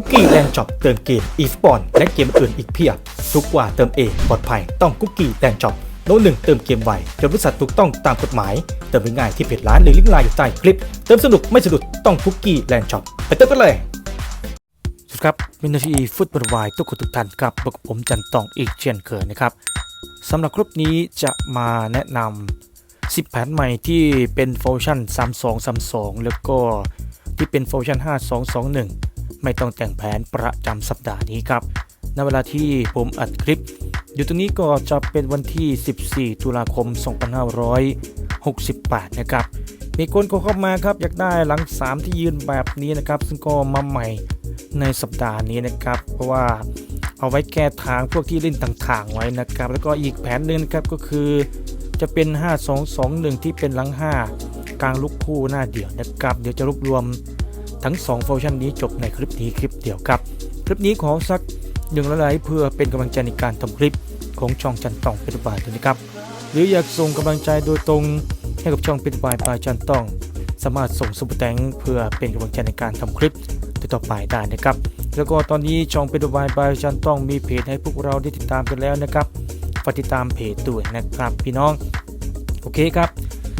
คุกกี้แลนด์ช็อปเติมเกมอีสปอนและเกมอื่นอีกเพียบ ทุกกว่าเติมเองปลอดภัยต้องคุกกี้แลนด์ช็อปโน้ตหนึ่งเติมเกมไวจดบริษัทถูกต้องตามกฎหมาย เติมง่ายที่เพจร้านหรือลิงก์ไลน์อยู่ใต้คลิป เติมสนุกไม่สะดุดต้องคุกกี้แลนด์ช็อปไปเติมกันเลยสวัสดีครับมินาทีฟุตบอลวายทุกคนทุกท่านครับพบกับผมจันตองอีกเช่นเคยนะครับสำหรับคลิปนี้จะมาแนะนำ10แผนใหม่ที่เป็นโฟชั่น3232 แล้วก็ที่เป็นโฟชั่น5221 ไม่ต้องแต่งแผนประจำสัปดาห์นี้ครับในเวลาที่ผมอัดคลิป อยู่ตรงนี้ก็จะเป็นวันที่ 14 ตุลาคม 2568 นะครับ มีคนเข้ามาครับ อยากได้หลัง 3 ที่ยืนแบบนี้นะครับ ซึ่งก็มาใหม่ในสัปดาห์นี้นะครับ เพราะว่าเอาไว้แก้ทางพวกที่เล่นต่างๆ ไว้นะครับ แล้วก็อีกแผนหนึ่งนะครับก็คือจะเป็น 5221 ที่เป็นหลัง 5 กลางลูกคู่หน้าเดี่ยวนะครับ เดี๋ยวจะรวบรวม ทั้ง2ฟังก์ชันนี้จบในคลิปนี้คลิปเดียวครับ คลิปนี้ขอสักหนึ่งละไลค์เพื่อเป็นกำลังใจในการทำคลิปของช่องจันตองเป็นบายตัวนี้ครับ หรืออยากส่งกำลังใจโดยตรงให้กับช่องเป็นบายบายจันตอง สามารถส่งซุปเปอร์แตงเพื่อเป็นกำลังใจในการทำคลิปต่อไปได้นะครับ แล้วก็ตอนนี้ช่องเป็นบายบายจันตองมีเพจให้พวกเราได้ติดตามกันแล้วนะครับฝากติดตามเพจด้วยนะครับ พี่น้อง โอเคครับ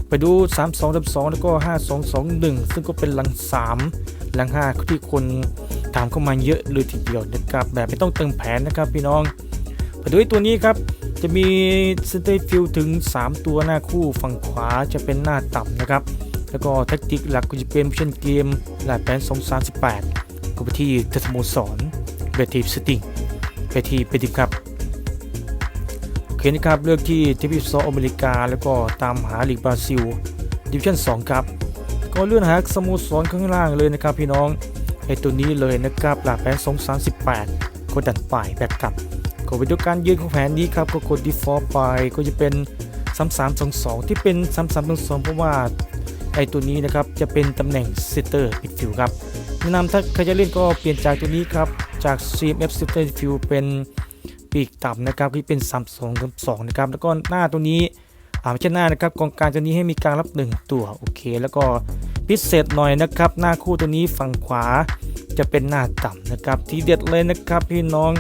ไปดู 3 2 2 แล้วก็ 5 2 2 1 ซึ่งก็เป็นหลัง 3 หลัง 5 ที่คนถามเข้ามาเยอะเลยทีเดียวนะครับ แบบไม่ต้องเติมแผนนะครับพี่น้องไปดูไอ้ตัวนี้ครับ จะมีสเตฟิลถึง 3 ตัวหน้าคู่ฝั่งขวาจะเป็นหน้าต่ำนะครับ แล้วก็แท็กติกหลักก็จะเป็นมิชชั่นเกมหลายแผน 238ก็ไปที่เทสโมสรเบทีฟสติงไปที่เบทีฟครับ เคนะครับเลือกที่ทีวีซออเมริกา แล้วก็ตามหาลีกบราซิลดิวิชั่น2ครับ ก็เลื่อนหาสโมสรข้างล่างเลยนะครับพี่น้องไอตัวนี้เลยนะครับหลักแผน238ก็ดันป่ายแบกกลับก็ไปดูการยืนของแผนนี้ครับก็กด default ไปก็จะเป็น3322ที่เป็น3322เพราะว่าไอตัวนี้นะครับจะเป็นตำแหน่งเซตเตอร์ปิดฟิวครับแนะนำถ้าใครจะเล่นก็เปลี่ยนจากตัวนี้ครับจาก CMF Center Field เป็น ปีกต่ำนะครับที่เป็น3 2 2นะครับแล้วก็หน้าตัวนี้อ่าไม่ใช่หน้านะครับกองกลางตัวนี้ให้มีการรับ 1 ตัวโอเค แล้วก็พิเศษหน่อยนะครับ หน้าคู่ตัวนี้ฝั่งขวาจะเป็นหน้าต่ำนะครับทีเด็ดเลยนะครับพี่น้อง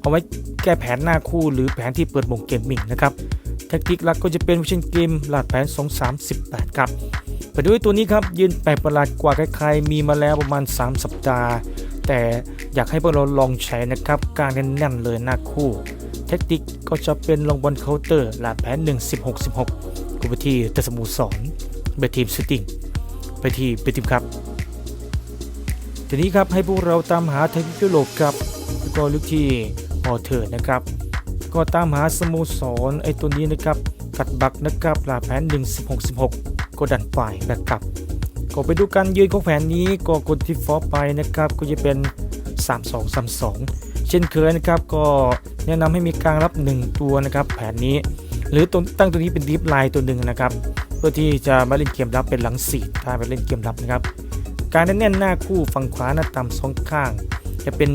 เอาไว้แก้แผนหน้าคู่หรือแผนที่เปิดวงเกมมิ่งนะครับแท็กติกหลักก็จะเป็นวิชั่นเกมหลักแผน 2 3 18 ครับไปดูตัวนี้ครับยืนแปลกประหลาดกว่าใครๆมีมาแล้วประมาณ 3 สัปดาห์ แต่อยากให้พวกเราลองใช้นะครับการแน่นๆเลยหน้าคู่ เทคนิคก็จะเป็นลงบอลเคาน์เตอร์หลาแผน1 16 16กูไปที่เตสมูสอนไปทีมสติงไปที่ไปทีมครับ ทีนี้ครับให้พวกเราตามหาเทคนิคยุโรปครับแล้วก็ลึกที่ออเทอร์นะครับ ก็ตามหาสโมสรไอตัวนี้นะครับกัดบักนะครับหลาแผน1 16 16 ก็ดันฝ่ายแบกกลับ ก็ไปดูการยืนของแผนนี้ก็กดที่ฟอไปนะครับก็จะเป็น 3 2 3 2 เช่นเคยนะครับก็แนะนำให้มีกลารรับ 1 ตัวนะครับแผนนี้ หรือต,ตั้งตัวนี้เป็นดีฟไลน์ตัวหนึ่งนะครับเพื่อที่จะมาเล่นเกมรับเป็นหลังสีถ้าไปเล่นเกมรับนะครับการแน่นหน้าคู่ฝั่งขวาหน้าต่ำสองข้าง จะเป็น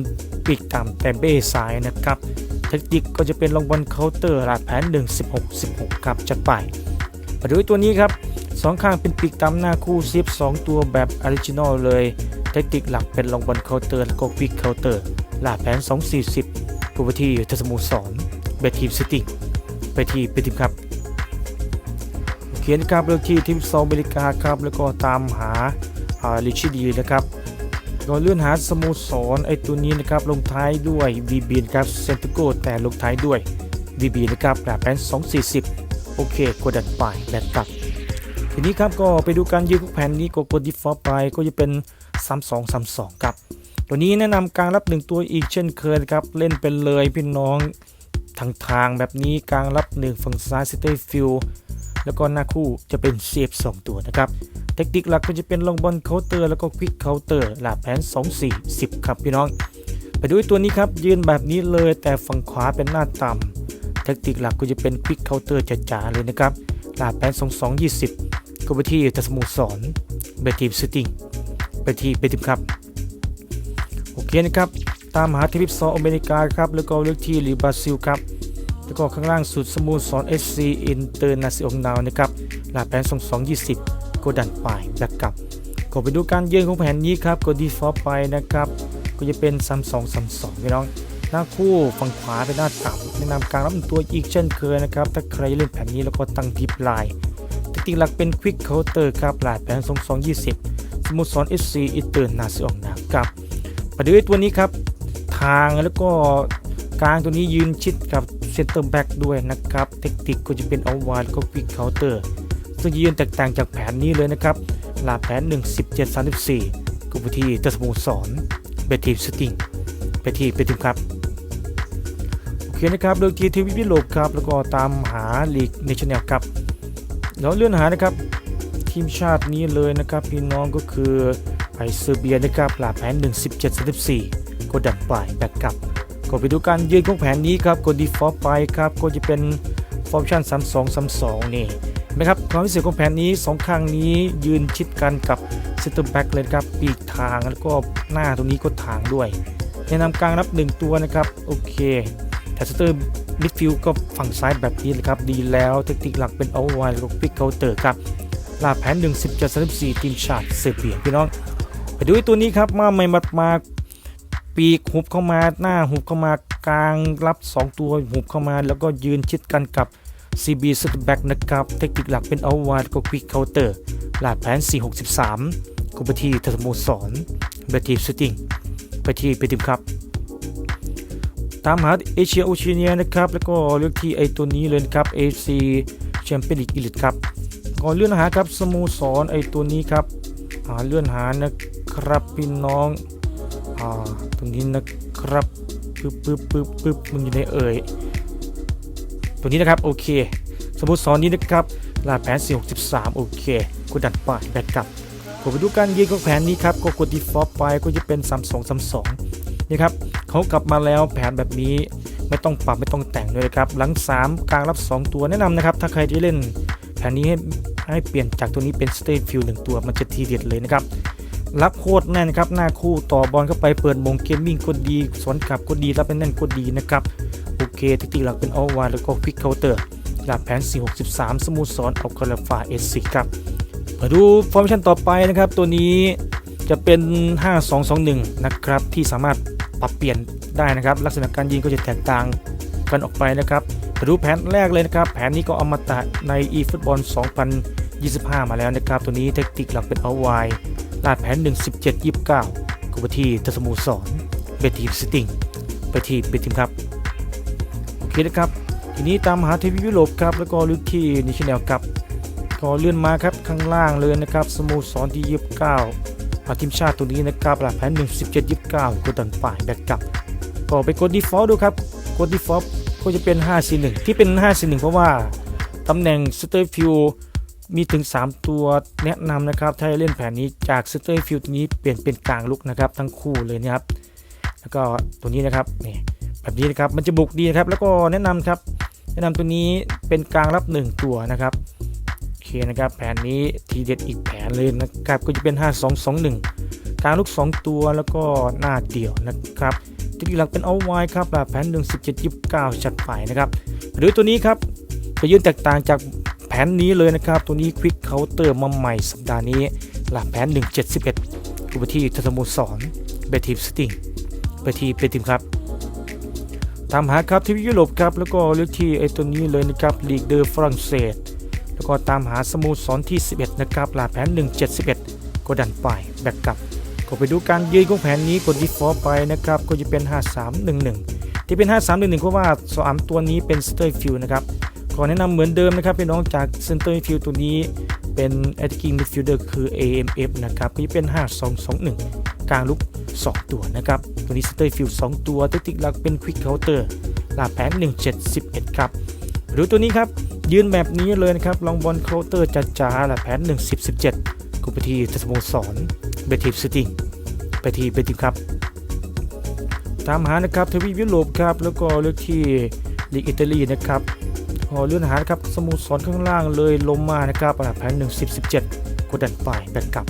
ปีกต่ำแต่เบ้ซ้ายนะครับเทคนิคก็จะเป็นลงบอลเคาน์เตอร์หลาดแผน 1 16 16 ครับจัดไปมาดูตัวนี้ครับ สองข้างเป็นปีกต่ำหน้าคู่ซิฟ2ตัวแบบออริจินอลเลย เทคนิคหลักเป็นลองบอลเคาน์เตอร์แล้วก็ควิกเคาน์เตอร์หลาแผน 240ผู้ไปที่ทสโมสรเบทีมซิตี้ไปที่ไปทีมครับโอเคนะครับเลือกที่ทีมซออเมริกาครับ แล้วก็ตามหาลิชิดีนะครับก็เลื่อนหาสโมสรไอตัวนี้นะครับลงท้ายด้วย VB นะครับเซนติโกแต่ลงท้ายด้วย VB นะครับหลาดแผน240 โอเคกดดันไปแบตกลับ ทีนี้ครับก็ไปดูการยืนของแผ่นนี้ก็กด default ไปก็จะเป็น3232ครับตัวนี้แนะนำการรับ 1 ตัวอีกเช่นเคยครับเล่นเป็นเลยพี่น้องทางทางแบบนี้กลางรับ 1 ฝั่งซ้าย city field แล้วก็หน้าคู่จะเป็นเซฟ2ตัวนะครับเทคนิคหลักก็จะเป็นลงบอลเคาน์เตอร์แล้วก็ควิกเคาน์เตอร์หลาแผน 2 4 10 ครับพี่น้อง ไปดูตัวนี้ครับยืนแบบนี้เลยแต่ฝั่งขวาเป็นหน้าต่ำเทคนิคหลักก็จะเป็นควิกเคาน์เตอร์จ๋าๆเลยนะครับหลาแผน 2 2 20 ก็ไปที่ทัสมูสอนเบทีมสติงไปที่เบทีมครับโอเคนะครับ ตามหาทวิปซออเมริกาครับแล้วก็เลือกที่ลีบราซิลครับแล้วก็ข้างล่างสุดสมูสอน SC International นะครับหลาแผน 2220 ก็ดันไปแบกกลับก็ไปดูการเยือนของแผนนี้ครับก็ดีฟอลไปนะครับก็จะเป็น 3 2 3 2พี่น้องหน้าคู่ฝั่งขวาเป็นหน้าต่ำแนะนำการรับตัวอีกเช่นเคยนะครับ ถ้าใครเล่นแผนนี้แล้วก็ตั้งพิบลาย ติหลักเป็นควิกเคาน์เตอร์ครับหลาดแผน2 2 20สโมุทรสอน SC อีเตอร์นาซิอองนากับประเดี๋ยวตัวนี้ครับ ทางแล้วก็กลางตัวนี้ยืนชิดกับเซนเตอร์แบ็กด้วยนะครับ เทคนิคก็จะเป็นเอาวาแล้ก็ควิกเคาน์เตอร์ซึ่งจะยืนแตกต่างจากแผนนี้เลยนะครับหลาดแผน 1 17 34กุปทีเตอร์สมุทรสอนเบทีมสติงไปที่ไปทีมครับโอเคนะครับเรื่องทีทีวีพิโลบครับแล้วก็ตามหาลีกเนชั่นแนลครับ แล้วเลื่อนหานะครับทีมชาตินี้เลยนะครับ พี่น้องก็คือไอเซอร์เบียนะครับหลาแผน 1 17 34กดดันปลายแบกกลับก็ไปดูการยืนของแผนนี้ครับกดดีฟอร์ไปครับก็จะเป็นฟอร์มชั่น 3 2 3 2 นี่นไหมครับความพิเศษของแผนนี้ 2 ข้างนี้ยืนชิดกันกับเซนเตอร์แบ็กเลยครับปีกทางแล้วก็หน้าตรงนี้ก็ทางด้วยแนะนำกลางรับ 1 ตัวนะครับ โอเค แต่สเตอร์มิดฟิลด์ก็ฝั่งซ้ายแบบนี้เลยครับดีแล้วเทคนิคหลักเป็นเอาไว้แล้วก็ปิกเคาน์เตอร์ครับลาแผน1 17 34ทีมชาติเซอร์เบียพี่น้องไปดูไอตัวนี้ครับมาไม่มัดมาปีกหุบเข้ามาหน้าหุบเข้ามากลางรับ 2 ตัวหุบเข้ามา แล้วก็ยืนชิดกันกับ CB s e t back นะครับ เทคนิคหลักเป็นเอาไว้แล้วก็ควิกเคาน์เตอร์ลาแผน 463กุปทีทัสโมสรเบทีฟสติงไปที่ไปทีมครับ ตามหาเอเชียโอเชียเนียนะครับ แล้วก็เลือกที่ไอตัวนี้เลยครับ AC Champions League Elite ครับก่อนเลื่อนหาครับสโมสรไอตัวนี้ครับหาเลื่อนหานะครับพี่น้องอ่าตรงนี้นะครับปึ๊บปึ๊บปึ๊บปึ๊บมึงอยู่ในเอ่ยตัวนี้นะครับโอเคสโมสรนี้นะครับลาแผน463โอเคกดดันป่ายแบกกลับกดไปดูการยืนของแผนนี้ครับก็กด default ไปก็จะเป็น 3232 นี่ครับเขากลับมาแล้วแผนแบบนี้ไม่ต้องปรับไม่ต้องแต่งเลยครับหลัง 3 กลางรับ 2 ตัวแนะนำนะครับ ถ้าใครจะเล่นแผนนี้ให้ให้เปลี่ยนจากตัวนี้เป็นสเต y ฟิลหนึ่งตัวมันจะทีเด็ดเลยนะครับรับโคตรแน่นครับหน้าคู่ต่อบอลเข้าไปเปิดมงเกมมิ่งก็ดีสวนกลับก็ดีรับแน่นก็ดีนะครับโอเคเทคนิหลักเป็นออวาแล้วก็ควิกเคาน์เตอร์หลักแผน 463 สมูทรสอนเอาคาราฟาเอสครับมาดูฟอร์มชันต่อไปนะครับ ตัวนี้จะเป็น 5221 นะครับ ที่สามารถ ปรับเปลี่ยนได้นะครับ ลักษณะการยิงก็จะแตกต่างกันออกไปนะครับมาดูแผนแรกเลยนะครับ แผนนี้ก็เอามาตัดใน eFootball 2025 มาแล้วนะครับ ตัวนี้เทคนิคหลักเป็นเอาไวลาดแผน 117 29กุปทีทัสมูสอนเบทีมสติงไปทีเบทีมครับ โอเคนะครับ ทีนี้ตามหาทีวียุโรปครับ แล้วก็ลึกที่นิชแนลครับ ก็เลื่อนมาครับข้างล่างเลยนะครับ สโมสรที่ 29 มาทีมชาติตัวนี้นะครับหลักแผน117 29กดดันฝ่ายแบ็กกลับ ก็ไปกด default ดูครับกด default ก็จะเป็น541ที่เป็น541เพราะว่าตำแหน่ง s t e r f i e l d มีถึง 3 ตัวแนะนำนะครับ ถ้าจะเล่นแผนนี้จาก s t e r f i e l d ตัวนี้เปลี่ยนเป็นกลางลุกนะครับ ทั้งคู่เลยนะครับ แล้วก็ตัวนี้นะครับนี่แบบนี้นะครับมันจะบุกดีนะครับ แล้วก็แนะนำครับ แนะนำตัวนี้เป็นกลางรับ 1 ตัวนะครับ เคนะครับแผนนี้ทีเด็ดอีกแผนเลยนะครับก็จะเป็น 5221 กลางลูก 2 ตัวแล้วก็หน้าเดี่ยวนะครับที่หลักเป็นเอาไว้ครับแบบแผน1 17 29จัดไปนะครับหรือตัวนี้ครับจะยืนแตกต่างจากแผนนี้เลยนะครับ ตัวนี้ควิกเคาน์เตอร์มาใหม่สัปดาห์นี้หลักแผน 171อุปที่ทัศมุสรเบทีมสติงไปที่เบทีมครับตามหาครับที่ยุโรปครับแล้วก็เลือกที่ไอตัวนี้เลยนะครับลีกเดอร์ฝรั่งเศส แล้วก็ตามหาสโมุสรที่ 11 นะครับลาแผน 171กดดันไปแบกกลับ ก็ไปดูการยืนของแผนนี้กด default ไปนะครับ ก็จะเป็น 5311 ที่เป็น 5311 เพราะว่าสามตัวนี้เป็น center field นะครับขอแนะนำเหมือนเดิมนะครับพี่น้องจาก center field ตัวนี้เป็น attacking midfielder คือ AMF นะครับก็จะเป็น 5221 กลางลุก 2 ตัวนะครับ ตัวนี้ center field 2 ตัวเทคนิคหลักเป็น quick counter ลาแผน1711 ครับ หรือตัวนี้ครับ ยืนแบบนี้เลยนะครับ ลองบอลเคาน์เตอร์จัดจ้าลาแผน1017กุปทีสโมสรเบทีฟสติงไปทีเบทีฟครับ ตามหานะครับทวีปยุโรปครับ แล้วก็เลือกที่ลีกอิตาลีนะครับพอเลื่อนหาครับสโมสรข้างล่างเลยลงมานะครับอันดับแผน1 10 17กดดันไปแบ็กกลับ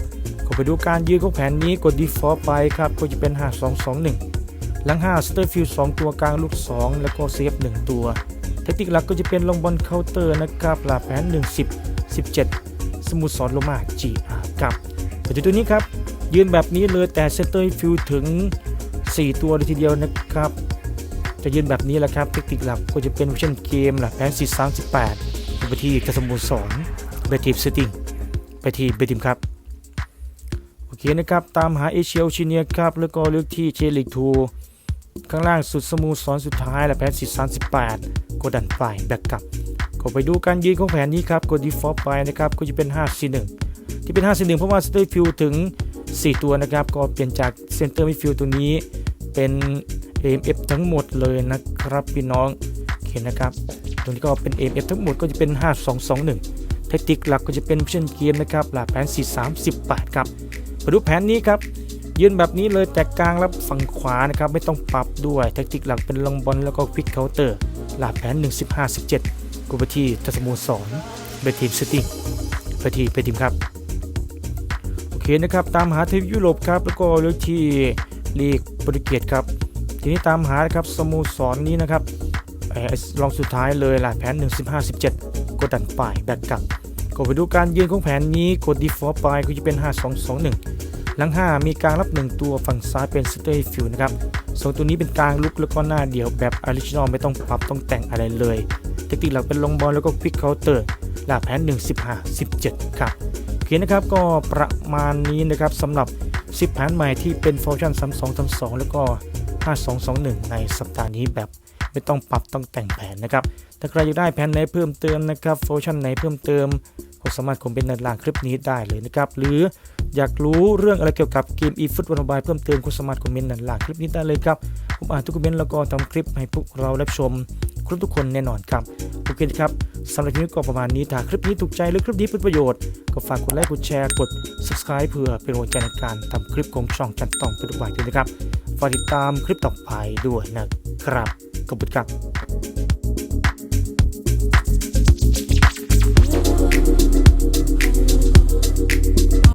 ก็ไปดูการยืนของแผนนี้กด default ไปครับก็จะเป็น 5 2 2 1 หลัง5 s t e r f i e l d 2ตัวกลางลูก 2 แล้วก็เซฟ 1 ตัว ทคนิคหลักก็จะเป็นลงบอลเคาน์เตอร์นะครับหลักแผน1 10 17 สมุทรสอนโลมา GR ครับปัจจุบันนี้ครับ ยืนแบบนี้เลยแต่เซนเตอร์ฟิลถึง 4 ตัวเลยทีเดียวนะครับ จะยืนแบบนี้แหละครับเทคนิคหลักก็จะเป็นเวอร์ชันเกมหลักแผน4 3 8ไปที่กระสมุทรสอน2ไปทีมเซตติ้งไปที่เบทีมครับโอเคนะครับตามหาเอเชียโอชิเนียครับแล้วก็เลือกที่เจลิกทู ข้างล่างสุดสมูสอนสุดท้ายและแผน4 3 8กดดันไปแบ็กกลับก็ไปดูการยืนของแผนนี้ครับกด default ไปนะครับก็จะเป็น5 4 1ที่เป็น5 4 1เพราะว่า center field ถึง 4 ตัวนะครับ ก็เปลี่ยนจาก center midfield ตัวนี้เป็น AMF ทั้งหมดเลยนะครับพี่น้องโอเคนะครับตรงนี้ก็เป็น AMF ทั้งหมดก็จะเป็น 5 2 2 1แทคติกหลักก็จะเป็นเช่นเกมนะครับหลักแผน4 3 8ครับมาดูแผนนี้ครับ ยืนแบบนี้เลยแต่กลางรับฝั่งขวานะครับไม่ต้องปรับด้วยแทคติกหลักเป็นลองบอลแล้วก็ควิกเคาน์เตอร์หลักแผน 1 15 17กูไปที่ทัศมูลสอนไปทีมซตติ้งไปที่ไปทีมครับโอเคนะครับตามหาทีมยุโรปครับแล้วก็เลือกที่ลีกโปรตุเกสครับทีนี้ตามหาครับสโมสรนนี้นะครับลองสุดท้ายเลยหล่ะแผน 1 15 17 กดดันไปแบกกลับก็ไปดูการยืนของแผนนี้กด default ไปก็จะเป็น 5 2 2 1 หลัง 5 มีกลางรับ 1 ตัวฝั่งซ้ายเป็นสเตย์ฟิลนะครับสองตัวนี้เป็นกลางลุกแล้วก็หน้าเดี่ยวแบบออริจินอลไม่ต้องปรับต้องแต่งอะไรเลยเทคนิคหลักเป็นลงบอลแล้วก็ควิกเคาน์เตอร์หลักแผน1 15 17 ครับโอเคนะครับก็ประมาณนี้นะครับสำหรับ 10 แผนใหม่ที่เป็นฟังก์ชัน3 2 3 2 แล้วก็ 5221 ในสัปดาห์นี้แบบไม่ต้องปรับต้องแต่งแผนนะครับ ถ้าใครอยากได้แผนไหนเพิ่มเติมนะครับฟังชั่นไหนเพิ่มเติมก็สามารถคอมเมนต์ในล่างคลิปนี้ได้เลยนะครับหรืออยากรู้เรื่องอะไรเกี่ยวกับเกม eFoot วันบายเพิ่มเติมก็สามารถคอมเมนต์ในล่างคลิปนี้ได้เลยครับผมอ่านทุกคอมเมนต์แล้วก็ทำคลิปให้พวกเรารับชมครบทุกคนแน่นอนครับโอเคครับสำหรับคลิปก็ประมาณนี้ถ้าคลิปนี้ถูกใจหรือคลิปนี้เป็นประโยชน์ ก็ฝากกดไลค์กดแชร์กด subscribe เพื่อเป็นกำลังใจในการทำคลิปของช่องจันต้องเป็นทุกวันด้วยนะครับฝากติดตามคลิปต่อไปด้วยนะครับขอบคุณครับ